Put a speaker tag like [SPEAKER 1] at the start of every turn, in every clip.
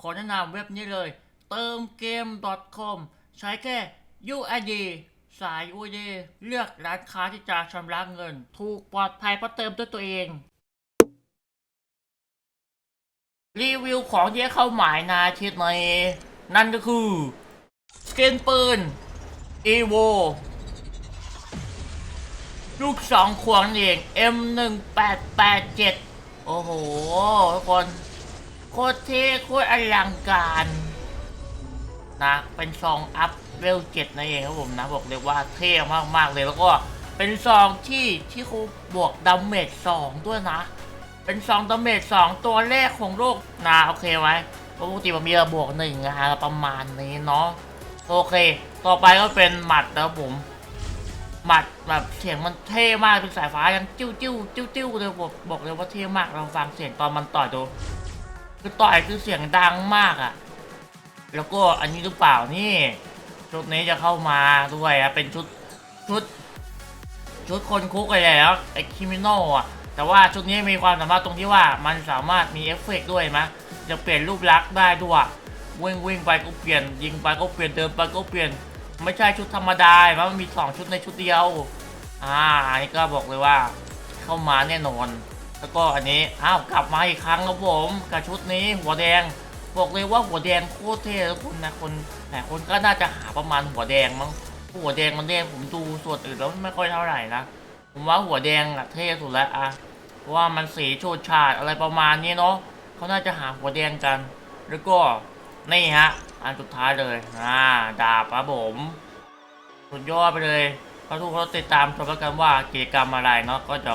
[SPEAKER 1] ขอแนะนำเว็บนี้เลย เติมเกม .com ใช้แค่ UID สาย UID เลือกร้านค้าที่จะชำระเงิน ถูกปลอดภัยเพราะเติมด้วยตัวเอง รีวิวของที่เข้าหมายนาชิดในนั่นก็คือ สกินปืน EVO ลูกสองขวงเอง M1887 โอ้โห ทุกคน โคตรเท่โคตรอลังการนะเป็นซองอัพเวลเจ็ดนั่นเองครับผมนะบอกเลยว่าเท่มากๆเลยแล้วก็เป็นซองที่ที่เขาบวกดาเมจสองด้วยนะ เป็นซองดาเมจสองตัวแรกของโลกนะโอเคไหมปกติมันมีระบวกหนึ่งนะฮะประมาณนี้เนาะโอเค ต่อไปก็เป็นหมัดนะครับผมหมัดแบบเสียงมันเท่มากเป็นสายฟ้ายังจิ้วจิ้วจิ้วจิ้วเลยบอกบอกเลยว่าเท่มากลองฟังเสียงตอนมันต่อยดู คือต่อยคือเสียงดังมากอะ่ะ แล้วก็อันนี้หรือเปล่านี่ชุดนี้จะเข้ามาด้วยอะเป็นชุดชุด ชุดคนคุกอะไรแล้วไอ้คิมิโนอะ แต่ว่าชุดนี้มีความสามารถตรงที่ว่ามันสามารถมีเอฟเฟกด้วยมั้ยจะเปลี่ยนรูปลักษณ์ได้ด้วยวิ่งวิ่งไปก็เปลี่ยน ยิงไปก็เปลี่ยนเดินไปก็เปลี่ยน ไม่ใช่ชุดธรรมดาเพราะมันมีสองชุดในชุดเดียว อ่าอันนี้ก็บอกเลยว่า เข้ามาแน่นอน แล้วก็อันนี้อ้าวกลับมาอีกครั้งครับผมกับชุดนี้หัวแดง บอกเลยว่าหัวแดงโคตรเท่ทุกคนนะคนหลายคนก็น่าจะหาประมาณหัวแดงมั้งหัวแดงมันเท่ผมดูส่วนอื่นแล้วไม่ค่อยเท่าไหร่นะผมว่าหัวแดงอะเท่สุดแล้วอะเพราะว่ามันสีโชดฉาดอะไรประมาณนี้เนาะเขาน่าจะหาหัวแดงกัน แล้วก็นี่ฮะ อันสุดท้ายเลยอ่าดาบครับผมสุดยอดไปเลยเขาทุกคนติดตามชมแล้วกันว่ากิจกรรมอะไรเนาะก็จะ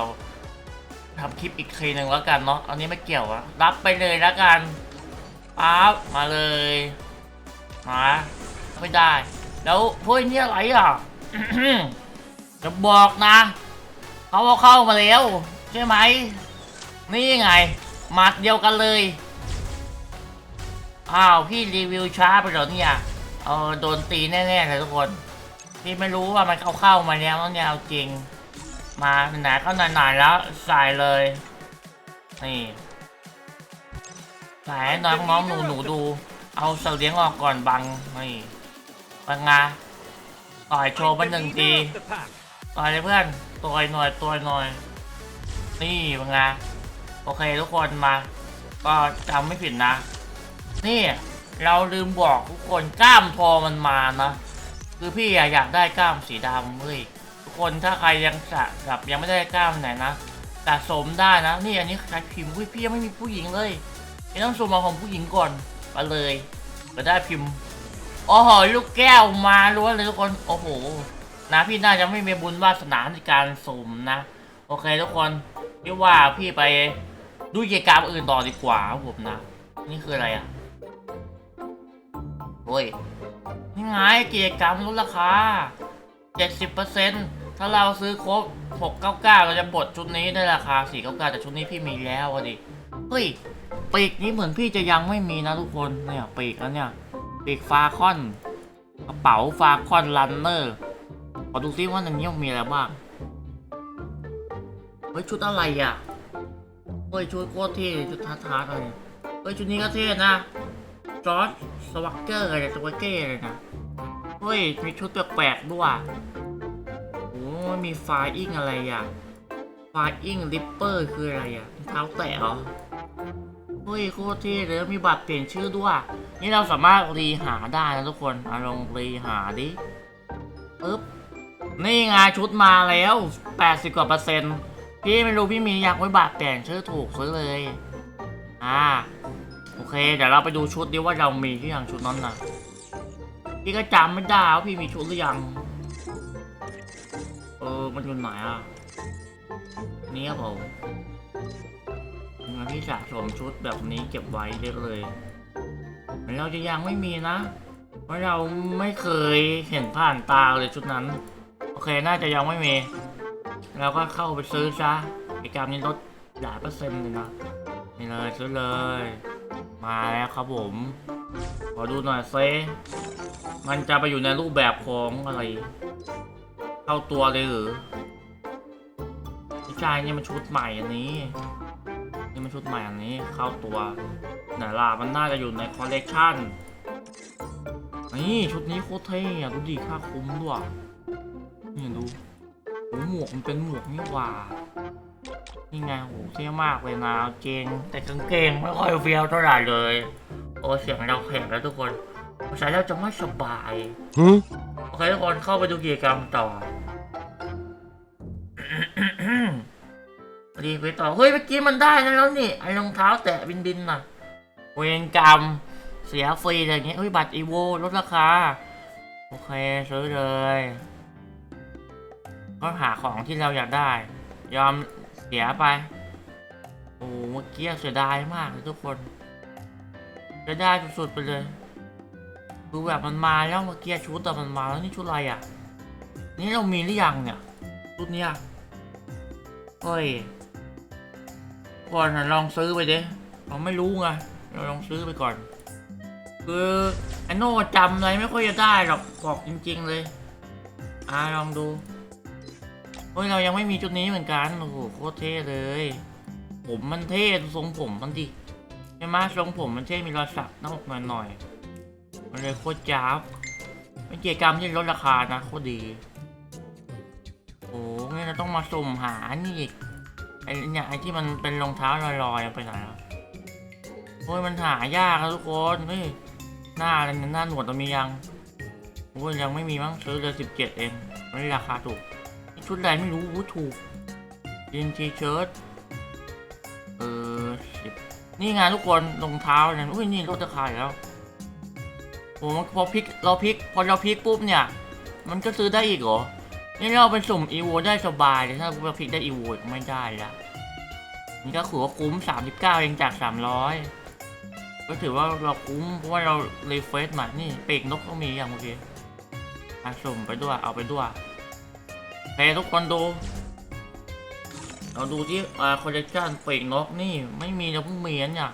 [SPEAKER 1] ทำคลิปอีกทีหนึ่งแล้วกันเนาะอันนี้ไม่เกี่ยวอะรับไปเลยแล้วกันปั๊บมาเลยมาไม่ได้ แล้วเฮ้ยนี่อะไรอะจะบอกนะเขาเอาเข้ามาแล้ว ใช่ไหม นี่ไงหมัดเดียวกันเลย อ้าว พี่รีวิวช้าไปเหรอเนี่ยเออโดนตีแน่ๆเลยทุกคน พี่ไม่รู้ว่ามันเข้าเข้ามาแล้วเนี่ยเอาจริง มาไหนก็ไหนๆแล้วใส่เลย นี่ใส่ให้น้องๆหนูดู เอาเสเลี้ยงออกก่อนบัง นี่บังงาต่อยโชว์ไปหนึ่งทีต่อยเลยเพื่อนต่อยหน่อยต่อยหน่อย นี่เป็นไงโอเคทุกคนมา ก็จำไม่ผิดนะ นี่เราลืมบอกทุกคนกล้ามทอมันมานะ คือพี่อยากได้กล้ามสีดำเฮ้ย คนถ้าใครยังสะกับยังไม่ได้กล้ามไหนนะสะสมได้นะ นี่อันนี้ใช้พิมพ์อุ้ยพี่ยังไม่มีผู้หญิงเลยพี่ต้องสุ่มอาของผู้หญิงก่อนมาเลยก็ได้พิมพ์โอ้โหลูกแก้วมาล้วนเลยทุกคนโอ้โหนะพี่น่าจะไม่มีบุญวาสนาในการสมนะ โอเคทุกคนพี่ว่าพี่ไปดูกิจกรรมอื่นต่อดีกว่าผมนะ นี่คืออะไรอะโอ้ยนี่ไงกิจกรรมลดราคา 70% ถ้าเราซื้อครบ 699 เราจะบดชุดนี้ได้ราคา 499 แต่ชุดนี้พี่มีแล้วอะดิเฮ้ย ปีกนี้เหมือนพี่จะยังไม่มีนะทุกคน เนี่ย ปีกแล้วเนี่ย ปีกฟาคอน กระเป๋าฟาคอนรันเนอร์ ขอดูซิว่าในนี้มีอะไรบ้าง เฮ้ย ชุดอะไรอะ เฮ้ย ชุดโคตรเท่ชุดท้าทาเลยเฮ้ย ชุดนี้ก็เท่นะ จอร์จสวักเกอร์อะไรสวักเกอร์เลยนะ เฮ้ย มีชุดแปลกๆด้วย โอ้ยมีไฟอิงอะไรอะไฟอิงริปเปอร์คืออะไรอะเท้าแตะเหรอเฮ้ยโคตรเท่เลยมีบัตรเปลี่ยนชื่อด้วย นี่เราสามารถรีหาได้นะทุกคนอาลองรีหาดิปึ๊บนี่ไงชุดมาแล้ว 80กว่าเปอร์เซ็นต์พี่ไม่รู้พี่มีอยากไว้บาทแต่งชื่อถูกซื้อเลยอ่าโอเคเดี๋ยวเราไปดูชุดดิว่าเรามีที่ยังชุดนั้นนะพี่ก็จำไม่ได้ว่าพี่มีชุดหรือยัง ออมันอยู่ไหนอะ นี่ครับผมงั้นพี่สะสมชุดแบบนี้เก็บไว้เยอะเลยเราจะยังไม่มีนะ เพราะเราไม่เคยเห็นผ่านตาเลยชุดนั้น โอเคน่าจะยังไม่มี เราก็เข้าไปซื้อซะกิจกรรมนี้ลดหลายเปอร์เซ็นต์เลยนะนี่เลยซื้อเลย มาแล้วครับผม ขอดูหน่อยเซมันจะไปอยู่ในรูปแบบของอะไร เข้าตัวเลยหรือไม่ใช่นี่มันชุดใหม่อันนี้ นี่มันชุดใหม่อันนี้เข้าตัวไหนล่ะมันน่าจะอยู่ในคอลเลกชันนี่ชุดนี้โคตรเท่อะดูดิค่าคุ้มด้วยนี่ดูโอ้หมวกมันเป็นหมวกนี่หว่านี่ไงโหเท่มากเลยนะเกงแต่กางเกงไม่ค่อยเฟี้ยวเท่าไหร่เลย โอ้เสียงเราแข็งแล้วทุกคนใส่แล้วจะไม่สบาย
[SPEAKER 2] Huh?
[SPEAKER 1] โอเคทุกคนเข้าไปดูกิจกรรมต่อ รีบไปต่อเฮ้ยเมื่อกี้มันได้แล้วนี่ไอ้รองเท้าแตะบินบินน่ะเวรกรรมเสียฟรีอะไรอย่างเงี้ยเฮ้ยบัตรอีโวลดราคา โอเคซื้อเลย ก็หาของที่เราอยากได้ ยอมเสียไป โอ้เมื่อกี้เสียดายมากเลยทุกคนเสียดายสุดๆไปเลยคือแบบมันมาแล้วเมื่อกี้ชุดแต่มันมาแล้วนี่ชุดอะไรอะ นี่เรามีหรือยังเนี่ยชุดเนี้ยเฮ้ย ก่อนลองซื้อไปดิเราไม่รู้ไงเราลองซื้อไปก่อน คือไอโน่จำอะไรไม่ค่อยจะได้หรอกบอกจริง ๆเลย อ่าลองดูเฮ้ยเรายังไม่มีชุดนี้เหมือนกันโอ้โหโคตรเท่เลย ผมมันเท่ทรงผมมันดิใช่ไหมทรงผมมันเท่มีรอยสักหน้าอกหน่อยๆมันเลยโคตรจ้าบเป็นกิจกรรมที่ลดราคานะโคตรดีโอ้งั้นเราต้องมาสุ่มหานี่อีก ไอ้เนี่ยไอ้ที่มันเป็นรองเท้าลอยๆเอาไปไหนแล้วโอ้ยมันหายากนะทุกคนเฮ้ยหน้าอะไรเนี่ยหน้าหนวดเรามียังโอ้ยยังไม่มีมั้งซื้อเลยสิบเจ็ดเองไม่ราคาถูก ชุดอะไรไม่รู้อู้ถูกยีนทีเชิ้ตเออสิบนี่ไงทุกคนรองเท้าเนี่ยอุ้ยนี่ลดราคาอีกแล้วโอ้พอพลิกเราพลิกพอเราพลิกปุ๊บเนี่ย มันก็ซื้อได้อีกเหรอ นี่เราเป็นสุ่มอีโวได้สบายเลยถ้าเราพลิกได้อีโวไม่ได้ละนี่ก็ถือว่าคุ้ม 39เองจาก 300 ก็ถือว่าเราคุ้มเพราะว่าเรารีเฟรชมานี่เปกนกก็มีอย่างเมื่อกี้อะสุ่มไปด้วยเอาไปด้วยโอเคทุกคนดู เราดูที่อ่าคอลเลคชันเปกนกนี่ไม่มีเราเพิ่งมีนเนี่ย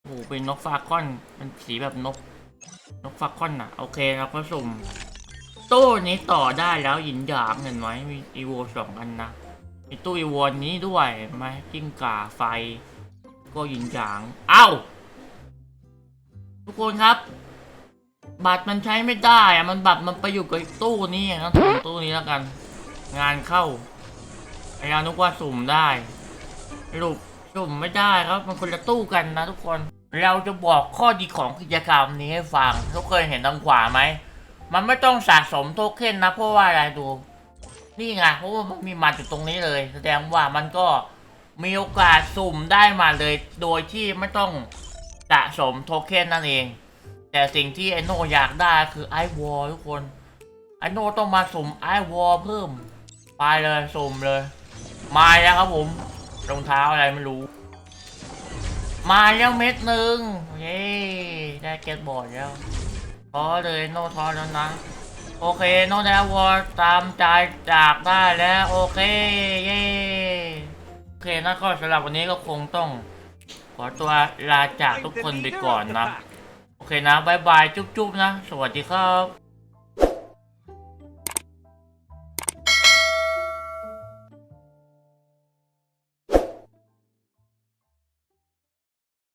[SPEAKER 1] โอ้โหเป็นนกฟาคอนเป็นสีแบบนก นกฟักคอนอะ โอเคเราก็สุ่ม ตู้นี้ต่อได้แล้วหยินหยางเห็นไหมมีอีโวสองอันนะมีตู้อีโวนี้ด้วยไหมกิ้งก่าไฟ ก็หยินหยางเอ้าทุกคนครับ บัตรมันใช้ไม่ได้อะมันบัตรมันไปอยู่กับตู้นี้นสุ่มตู้นี้แล้วกัน งานเข้าไอ้ยานึกว่าสุ่มได้สรุปสุ่มไม่ได้ครับ มันคนละตู้กันนะทุกคน เราจะบอกข้อดีของกิจกรรมนี้ให้ฟังทุกคนเห็นทางขวาไหม มันไม่ต้องสะสมโทเค็นนะ เพราะว่าอะไรดู นี่ไงเพราะว่ามันมีมันอยู่ตรงนี้เลย แสดงว่ามันก็มีโอกาสสุ่มได้มาเลย โดยที่ไม่ต้องสะสมโทเค็นนั่นเอง แต่สิ่งที่ไอโนอยากได้คือไอวอลทุกคนไอโนต้องมาสุ่มไอวอลเพิ่ม ไปเลยสุ่มเลย มาแล้วครับผมรองเท้าอะไรไม่รู้ มาแล้วเม็ดหนึ่งเย้ได้เก็ตบอร์ดแล้ว พอเลยโนทอนแล้วนะ โอเคโนแล้ววอลตามใจจากได้แล้ว โอเค เย้โอเคนะก็สำหรับวันนี้ก็คงต้อง ขอตัวลาจากทุกคนไปก่อนนะ โอเคนะบายบายจุ๊บๆนะ สวัสดีครับ